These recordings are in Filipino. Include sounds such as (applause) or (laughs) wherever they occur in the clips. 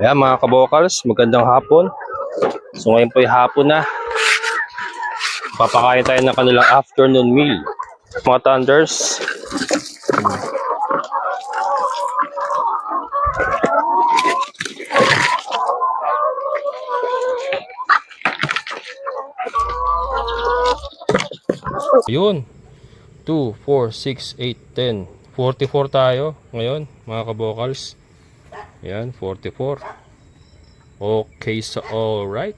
Ayan mga kabokals, magandang hapon. So ngayon po ay hapon na. Papakain tayo ng kanilang afternoon meal. Mga thunders. Ayun. 2, 4, 6, 8, 10. 44 tayo ngayon, mga kabokals. Yan, 44. Okay, so alright.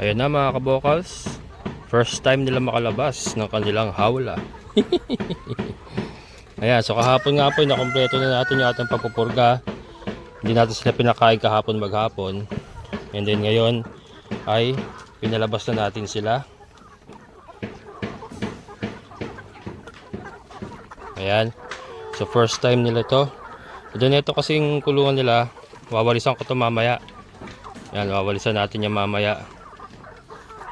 Ayan na mga kabokals. First time nila makalabas ng kanilang hawla. (laughs) Ayan, so kahapon nga po, nakompleto na natin yung ating pagpupurga. Hindi natin sila pinakain kahapon maghapon. And then ngayon ay pinalabas na natin sila. Ayan. So first time nila to. And then ito kasing kulungan nila, wawalisan ko to mamaya. Yan, wawalisan natin yung mamaya.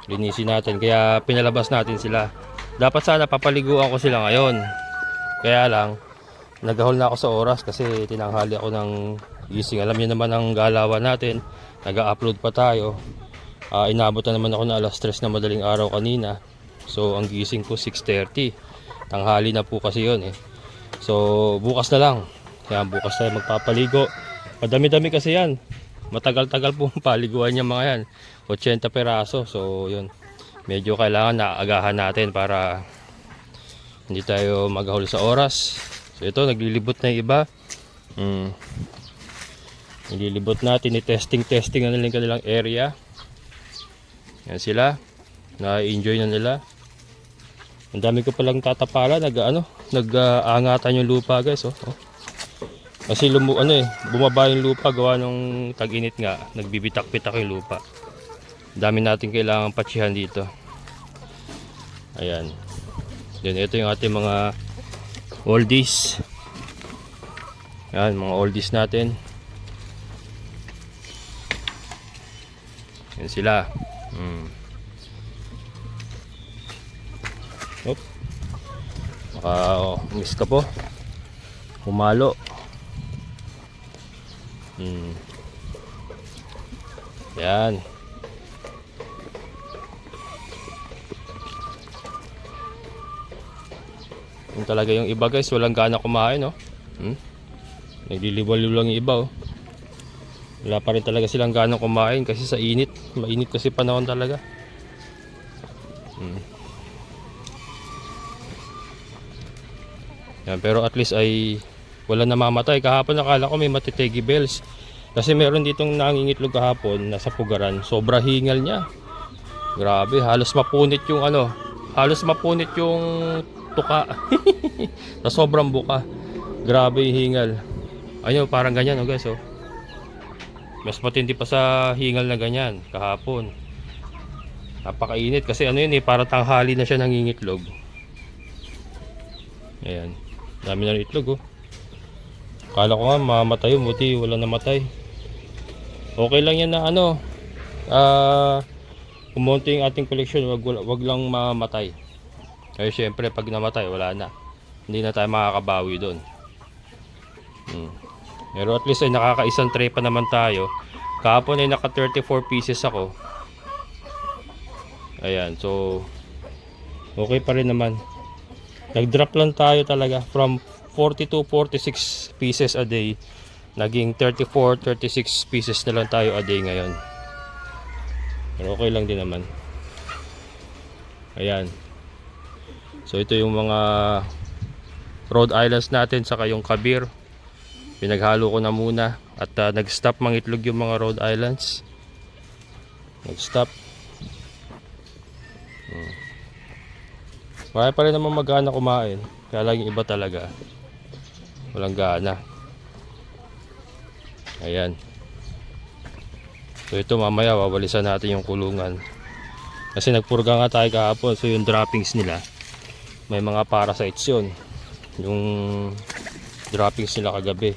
Linisin natin. Kaya pinalabas natin sila. Dapat sana papaliguan ko sila ngayon. Kaya lang, nagahol na ako sa oras kasi tinanghali ako ng gising. Alam niyo naman ang galawan natin. Nag-upload pa tayo. Ah, inabot na naman ako na alas 3 na madaling araw kanina. So, ang gising ko 6.30. Tanghali na po kasi yon eh. So, bukas na lang. Kaya bukas tayo magpapaligo. Madami-dami kasi yan. Matagal-tagal po ang (laughs) paliguan niya mga yan. 80 peraso. So, yun. Medyo kailangan na agahan natin para hindi tayo maghahol sa oras. So, ito, naglilibot na yung iba. Mm. Naglilibot natin. I-testing-testing na nila yung kanilang area. Yan sila. Na-enjoy na nila. Ang dami ko palang tatapala. Nag, ano, nag-aangatan yung lupa guys. Oh. oh. Kasi lumu, ano eh, bumaba yung lupa gawa nung tag-init nga, nagbibitak-bitak yung lupa. Dami natin kailangan patsihan dito. Ayan. Then ito yung ating mga oldies. Ayan, mga oldies natin. Yan sila. Hmm. Op. Maka, oh, miss ka po. Humalo. Hmm. Yan. Yung talaga yung iba guys, walang gana kumain, no? Hmm? Nagliliwaliw lang yung iba, oh. Wala pa rin talaga silang gana kumain kasi sa init. Mainit kasi panahon talaga. Hmm. Yan, pero at least ay wala namamatay. Kahapon nakala ko may matitegi bells. Kasi meron ditong nangingitlog kahapon nasa pugaran. Sobra hingal niya. Grabe, halos mapunit yung ano, halos mapunit yung tuka. (laughs) sa sobrang buka. Grabe yung hingal. Ayun, parang ganyan, oh guys, oh. Mas matindi pa sa hingal na ganyan kahapon. Napakainit kasi ano yun eh, para tanghali na siya nangingitlog. Ayan. Dami na itlog, oh. Kala ko nga mamatay buti wala namatay. Okay lang yan na ano, ah, kumonti yung ating collection, wag, wag lang mamatay. Kaya syempre pag namatay, wala na. Hindi na tayo makakabawi doon. Hmm. Pero at least ay nakakaisang tray pa naman tayo. Kahapon ay naka 34 pieces ako. Ayan, so okay pa rin naman. Nag-drop lang tayo talaga from 42, 46 pieces a day. Naging 34, 36 pieces na lang tayo a day ngayon. Pero okay lang din naman. Ayan. So ito yung mga Rhode Islands natin saka yung Kabir. Pinaghalo ko na muna at uh, nag-stop mangitlog yung mga Rhode Islands. Nag-stop. Hmm. Marami pa rin naman magana kumain. Kaya lang iba talaga. Walang gana. Ayan. So ito mamaya wawalisan natin yung kulungan. Kasi nagpurga nga tayo kahapon. So yung droppings nila. May mga parasites yun. Yung droppings nila kagabi.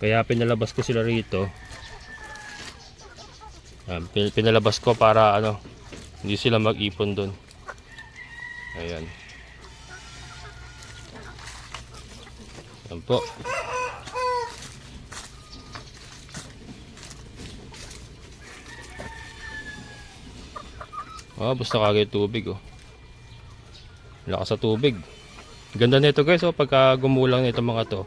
Kaya pinalabas ko sila rito. Ayan, pin- pinalabas ko para ano, hindi sila mag-ipon doon. Ayan. Ayan po. Ah, basta kagay tubig oh. Lakas sa tubig. Ganda nito guys oh, pagka gumulang nito mga to.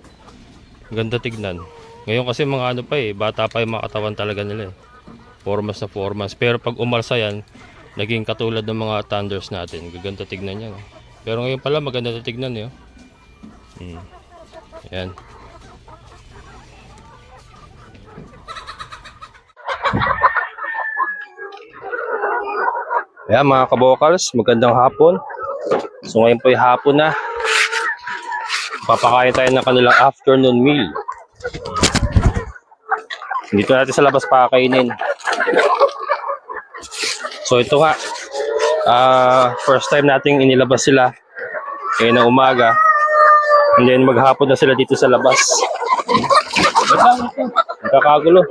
Ganda tignan. Ngayon kasi mga ano pa eh, bata pa yung mga katawan talaga nila eh. Formas na formas. Pero pag umalsa yan, naging katulad ng mga thunders natin. Gaganda tignan yan. oh. Pero ngayon pala maganda na tignan eh. oh. Hmm. Ayan. Ayan mga kabokals, magandang hapon. So ngayon po ay hapon na. Papakain tayo ng kanilang afternoon meal. Dito natin sa labas pakakainin. So ito nga, ah first time nating inilabas sila ngayon na umaga. And then maghapon na sila dito sa labas. Nagkakagulo.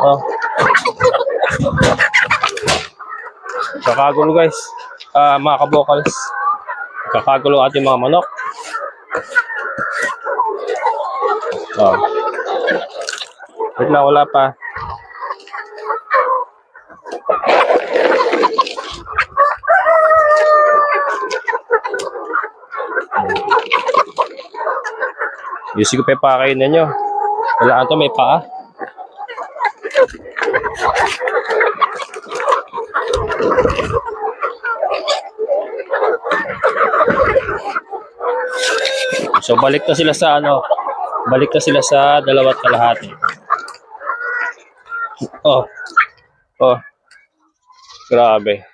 Oh. Kakagulo guys. Ah, mga kabokals. Kakagulo ating mga manok. Oh. Wait lang, wala pa. Yusi ko pa yung pakainan nyo. Kailangan to may paa. So balik na sila sa ano, balik na sila sa dalawat kalahati. Oh. Oh. Grabe.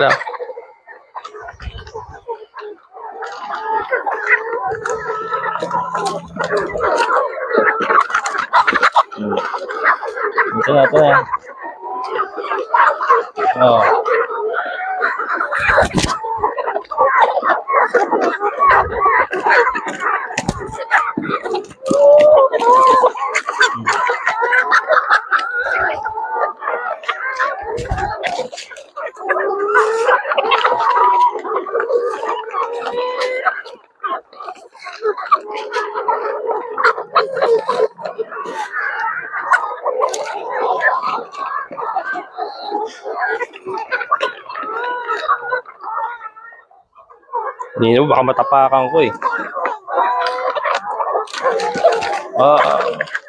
Wait lang. Ito na, ito na. Oh. Mo, baka matapakan ko eh. Ah. Ah.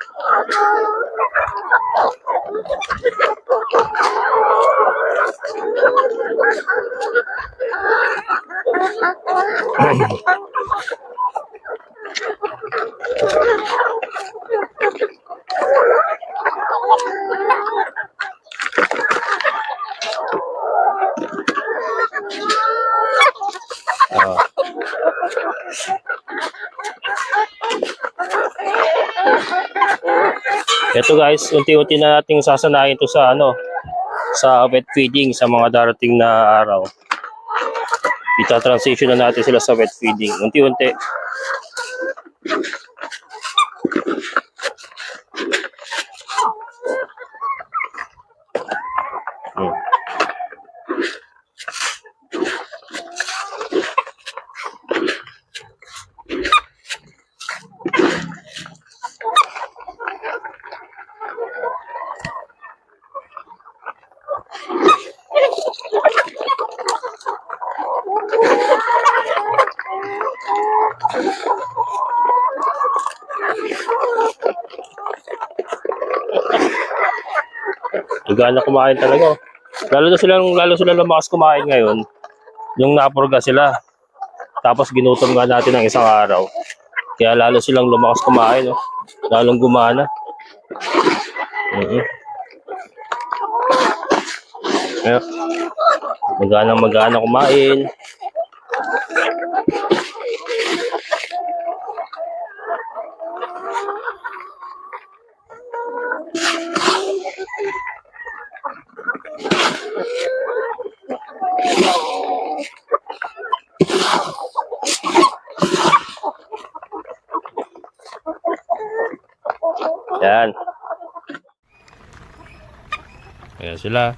Ito guys, unti-unti na nating sasanayin to sa ano, sa wet feeding sa mga darating na araw. Ita-transition na natin sila sa wet feeding. Unti-unti. Gana kumain talaga. oh. Lalo na silang lalo sila lumakas kumain ngayon. Yung napurga sila. Tapos ginutom nga natin ng isang araw. Kaya lalo silang lumakas kumain, oh. Lalong gumana. Mhm. Kaya, magana magana kumain. Yan. Ayan sila.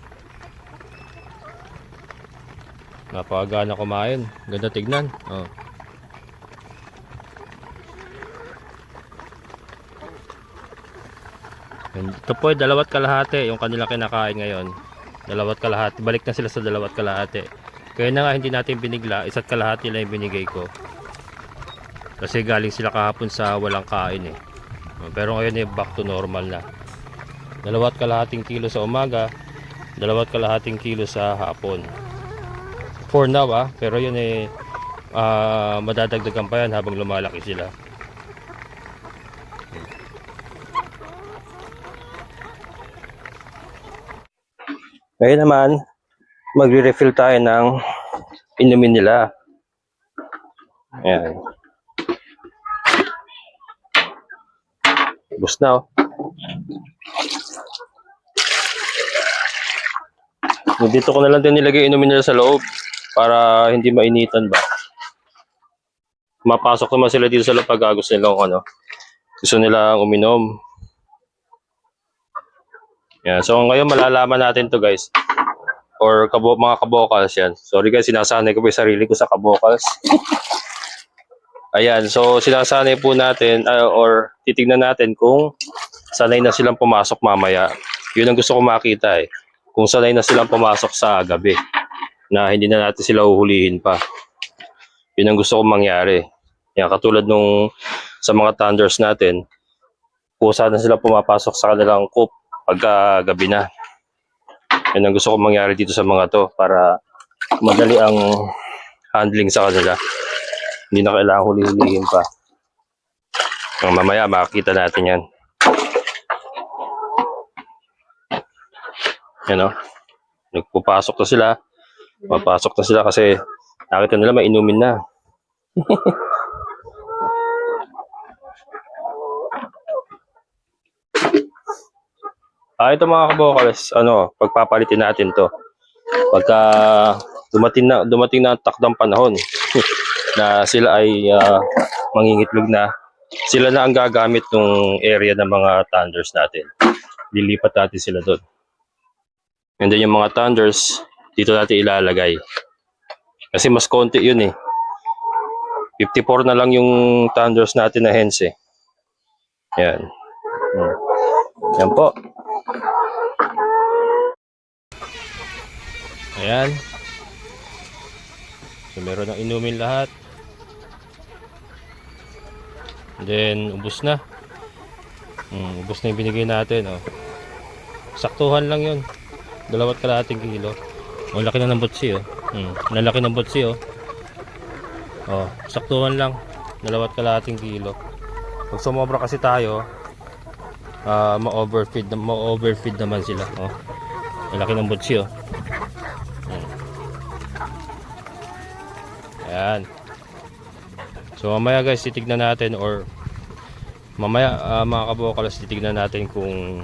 Napakagana kumain. Ganda tignan. Oh. Ito po ay dalawat kalahati yung kanilang kinakain ngayon. Dalawat kalahati. Balik na sila sa dalawat kalahati. Kaya na nga hindi natin binigla. Isa't kalahati lang yung binigay ko. Kasi galing sila kahapon sa walang kain eh. Pero ngayon eh back to normal na. Dalawat kalahating kilo sa umaga, dalawat kalahating kilo sa hapon. For now ah, pero yun eh ah, madadagdagan pa yan habang lumalaki sila. Ngayon naman, magre-refill tayo ng inumin nila. Ayan. Ubus na oh. Dito ko na lang din nilagay inumin nila sa loob para hindi mainitan ba. Mapasok naman sila dito sa loob pag gusto nilang ano. Gusto nilang uminom. Yan. So ngayon malalaman natin to guys. Or kabo, mga kabokals yan. Sorry guys, sinasanay ko pa yung sarili ko sa kabokals. Ayan, so sinasanay po natin uh, or titignan natin kung sanay na silang pumasok mamaya. Yun ang gusto ko makita eh. Kung sanay na silang pumasok sa gabi na hindi na natin sila uhulihin pa. Yun ang gusto kong mangyari. Yan, katulad nung sa mga thunders natin, kusa na sila pumapasok sa kanilang coop pagka gabi na. Yan ang gusto kong mangyari dito sa mga to para madali ang handling sa kanila. Hindi na kailangan huli-hulihin pa. Ang mamaya makikita natin yan. Yan o. Nagpupasok na sila. Papasok na sila kasi nakita nila may inumin na. (laughs) ah, ito mga kabokals, ano, pagpapalitin natin to. Pagka dumating na dumating na ang takdang panahon (laughs) na sila ay ah, mangingitlog na, sila na ang gagamit ng area ng mga thunders natin. Lilipat natin sila doon. And then yung mga thunders, dito natin ilalagay. Kasi mas konti yun eh. 54 na lang yung thunders natin na hens eh. Yan. Hmm. Yan po. Ayan. So meron ng inumin lahat. Then ubos na. Hmm, ubos na yung binigay natin. Oh. Saktuhan lang yun. Dalawat kalahating kilo. Ang laki na ng butsi oh. Hmm, ang laki ng butsi oh. Oh, saktuhan lang. Dalawat kalahating kilo. Pag sumobra kasi tayo, ah ma-overfeed ma-overfeed naman sila. Oh. Ang laki ng butsi oh. Ayan. So mamaya guys, titignan natin or mamaya ah, mga kabokalas titignan natin kung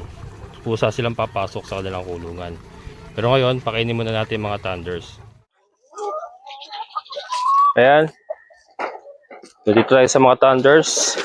pusa silang papasok sa kanilang kulungan. Pero ngayon, pakainin muna natin mga thunders. Ayan. So, dito tayo sa mga thunders.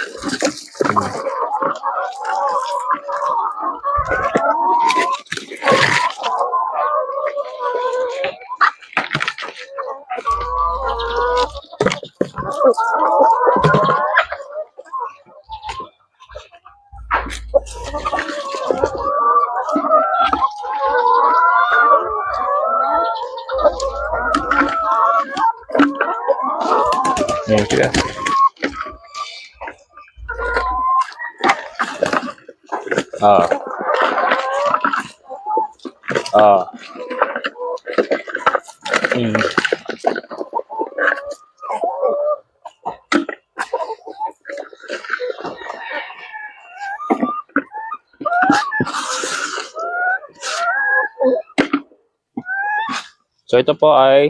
Ito po ay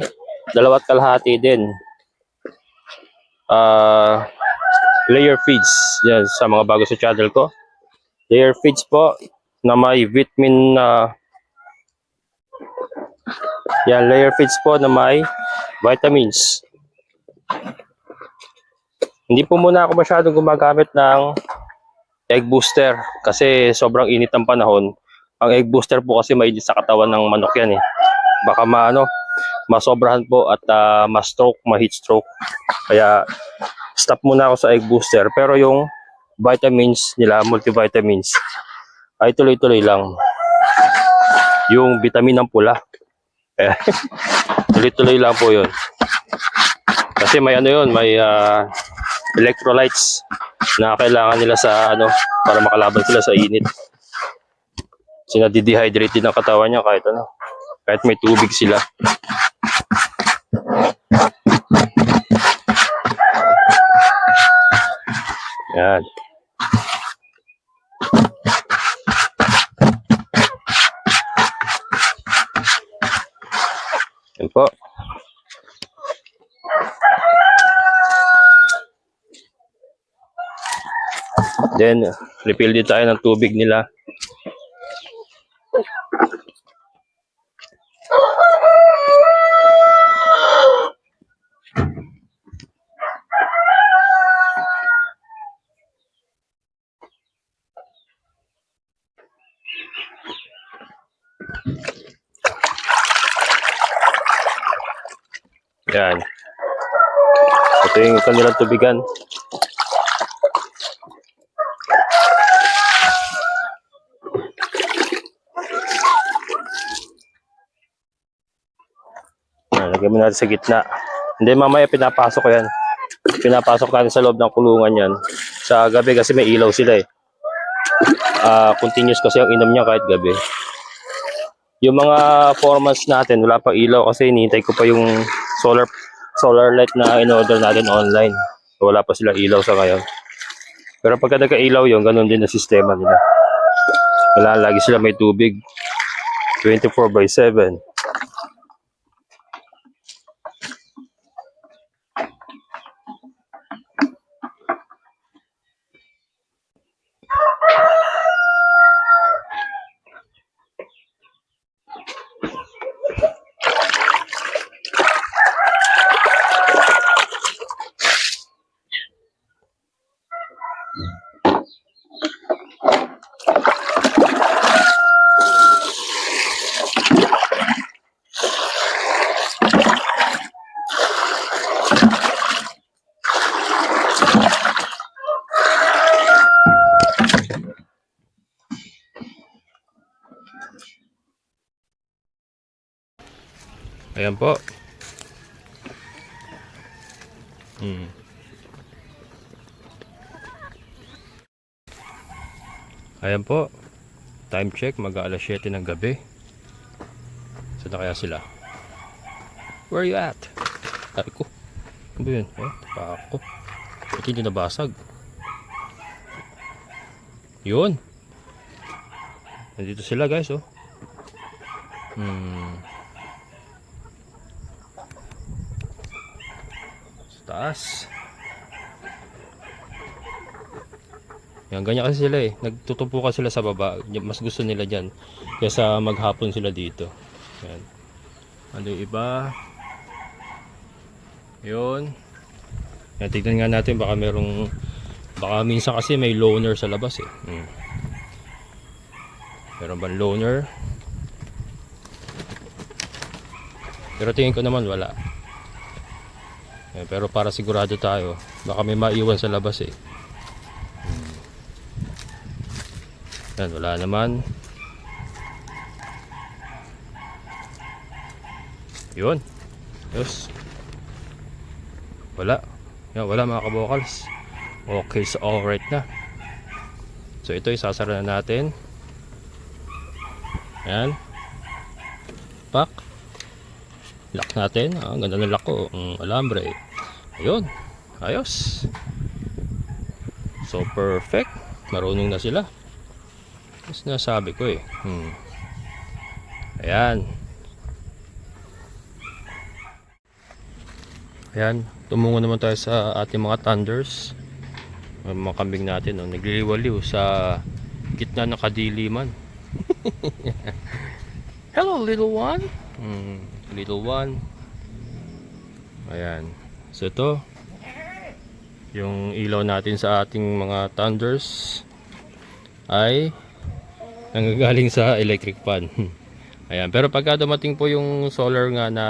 dalawat kalahati din. Ah, layer feeds. Yan sa mga bago sa channel ko. Layer feeds po na may vitamin na yan, layer feeds po na may vitamins. Hindi po muna ako masyadong gumagamit ng egg booster kasi sobrang init ang panahon. Ang egg booster po kasi may sa katawan ng manok yan eh. Baka maano, masobrahan po at ah, ma-stroke, ma-heat stroke. Kaya stop muna ako sa egg booster. Pero yung vitamins nila, multivitamins, ay tuloy-tuloy lang. Yung vitamin ng pula. Eh, (laughs) tuloy-tuloy lang po yun. Kasi may ano yun, may ah, electrolytes na kailangan nila sa ano, para makalaban sila sa init. Sinadidehydrate din ang katawan niya kahit ano, kahit may tubig sila. Yan. Yan po. Then, refill din tayo ng tubig nila. Yan. Ito yung kanilang tubigan. Yan, lagyan mo natin sa gitna. Hindi, mamaya pinapasok ko yan. Pinapasok natin sa loob ng kulungan yan. Sa gabi kasi may ilaw sila eh. Ah, continuous kasi ang inom niya kahit gabi. Yung mga formats natin, wala pa ilaw kasi hinihintay ko pa yung solar solar light na in-order natin online. Wala pa sila ilaw sa ngayon. Pero pagka nagka-ilaw yun, ganun din ang sistema nila. Wala, lagi sila may tubig. 24 by 7. Ayan po. Hmm. Ayan po. Time check, mag alas 7 ng gabi. Saan na kaya sila? Where you at? Ay ko. Ano ba yun? Oh, tapak ko. Ba't hindi nabasag? Yun. Nandito sila guys oh. Hmm. Taas. Yan, ganyan kasi sila eh. Nagtutumpo ka sila sa baba. Mas gusto nila dyan. Kaysa maghapon sila dito. Yan. Ano yung iba? Yun. Yan, tignan nga natin baka merong baka minsan kasi may loner sa labas eh. Hmm. Meron ba loner? Pero tingin ko naman wala. Eh, pero para sigurado tayo, baka may maiwan sa labas eh. Hmm. Yan, wala naman. Yun. Yes. Wala. Yan, wala mga kabokals. Okay, so alright na. So ito, isasara na natin. Ayan. Pak. Lock natin. Ah, ganda ng lock ko. Mm, alambre. Ayun. Ayos. So perfect. Marunong na sila. Mas nasabi ko eh. Hmm. Ayan. Ayan. Tumungo naman tayo sa ating mga thunders. Mga kambing natin. Oh, nagliliwaliw sa gitna ng kadiliman. (laughs) Hello little one. Hmm, little one. Ayan. So ito yung ilaw natin sa ating mga thunders ay nanggagaling sa electric fan. (laughs) Ayan, pero pagka dumating po yung solar nga na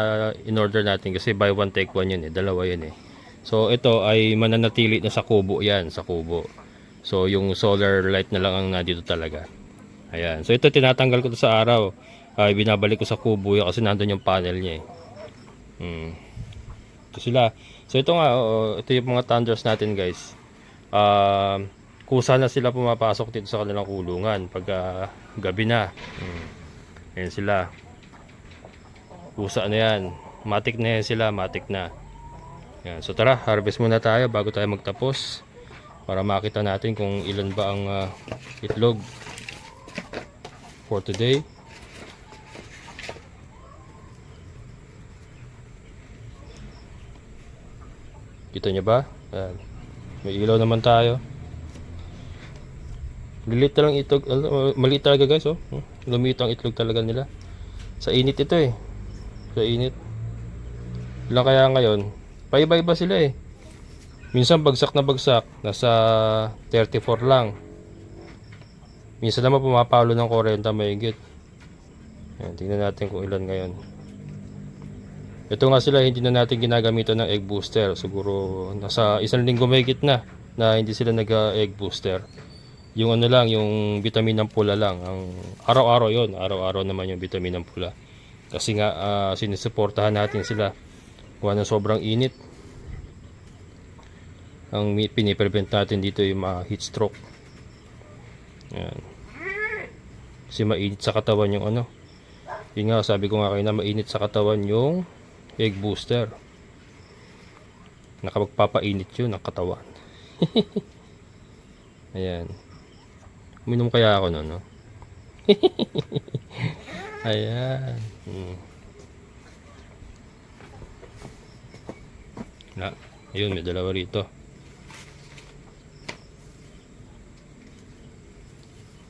in-order natin kasi buy one take one yun eh, dalawa yun eh. So ito ay mananatili na sa kubo yan, sa kubo. So yung solar light na lang ang nandito talaga. Ayan, so ito tinatanggal ko to sa araw. Ay binabalik ko sa kubo yan kasi nandun yung panel niya eh. Hmm. Ito sila. So ito nga, oo, ito yung mga thunders natin guys. Ah, kusa na sila pumapasok dito sa kanilang kulungan pag ah, gabi na. Hmm. Ayan sila. Kusa na yan. Matik na yan sila, matik na. Yan. So tara, harvest muna tayo bago tayo magtapos. Para makita natin kung ilan ba ang ah, itlog for today. Kita niyo ba? Yan. May ilaw naman tayo. Lilit lang itlog. Maliit talaga guys oh. Hmm, Lumiit ang itlog talaga nila. Sa init ito eh. Sa init. Ilang kaya ngayon? Paiba-iba sila eh. Minsan bagsak na bagsak. Nasa 34 lang. Minsan naman pumapalo ng 40 mahigit. Yan, tingnan natin kung ilan ngayon. Ito nga sila, hindi na natin ginagamitan ng egg booster. Siguro nasa isang linggo mahigit na na hindi sila nag-egg booster. Yung ano lang, yung vitamin ng pula lang. Ang araw-araw yon araw-araw naman yung vitamin ng pula. Kasi nga ah, sinusuportahan natin sila. Kuha ng sobrang init. Ang piniprevent natin dito yung mga heat stroke. Yan. Kasi mainit sa katawan yung ano. Yun nga, sabi ko nga kayo na mainit sa katawan yung egg booster. Nakapagpapainit yun ang katawan. (laughs) Ayan. Uminom kaya ako no, no? (laughs) Ayan. Hmm. Na, ayun, may dalawa rito.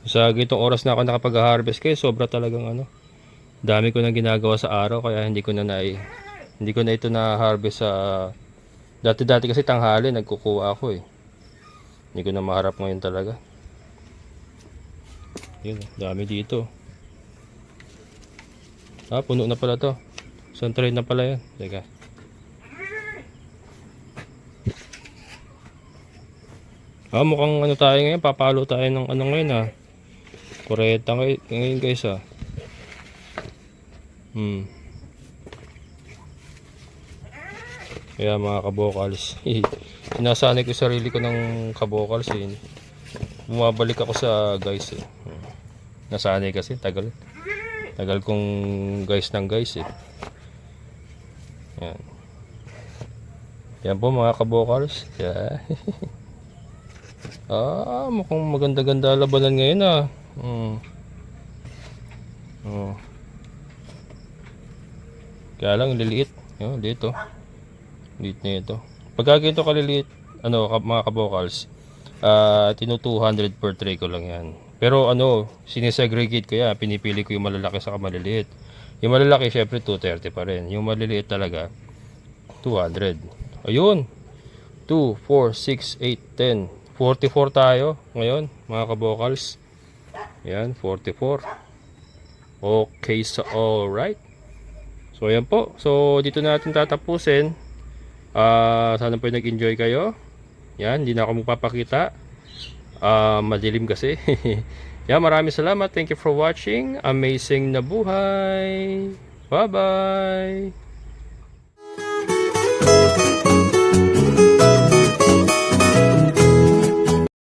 Sa gitong oras na ako nakapag-harvest kayo, sobra talagang ano. Dami ko nang ginagawa sa araw kaya hindi ko na na hindi ko na ito na harvest sa dati-dati kasi tanghali nagkukuha ako eh. Hindi ko na maharap ngayon talaga. Yun, dami dito. Ah, puno na pala to. Isang tray na pala yan. Teka. Ah, mukhang ano tayo ngayon. Papalo tayo ng ano ngayon ah. Kureta ngay- ngayon guys ah. Hmm. Kaya mga kabokals. (laughs) Sinasanay ko sarili ko ng kabokals eh. Bumabalik ako sa guys eh. Nasanay kasi, tagal. Tagal kong guys ng guys eh. Yan. Yan po mga kabokals. Yeah. (laughs) ah, mukhang maganda-ganda labanan ngayon ah. Hmm. Oh. Kaya lang liliit. Yun, dito. Liit na ito. Pagka ganito kaliliit, ano, mga kabokals, ah, tinu 200 per tray ko lang yan. Pero ano, sinesegregate ko yan. Pinipili ko yung malalaki sa maliliit. Yung malalaki, syempre 230 pa rin. Yung maliliit talaga, 200. Ayun. 2, 4, 6, 8, 10. 44 tayo ngayon, mga kabokals. Yan, 44. Okay, so alright. So ayan po. So dito natin tatapusin. Ah, sana po nag-enjoy kayo. Yan, hindi na ako magpapakita. Ah, madilim kasi. (laughs) yan, maraming salamat. Thank you for watching. Amazing na buhay. Bye-bye.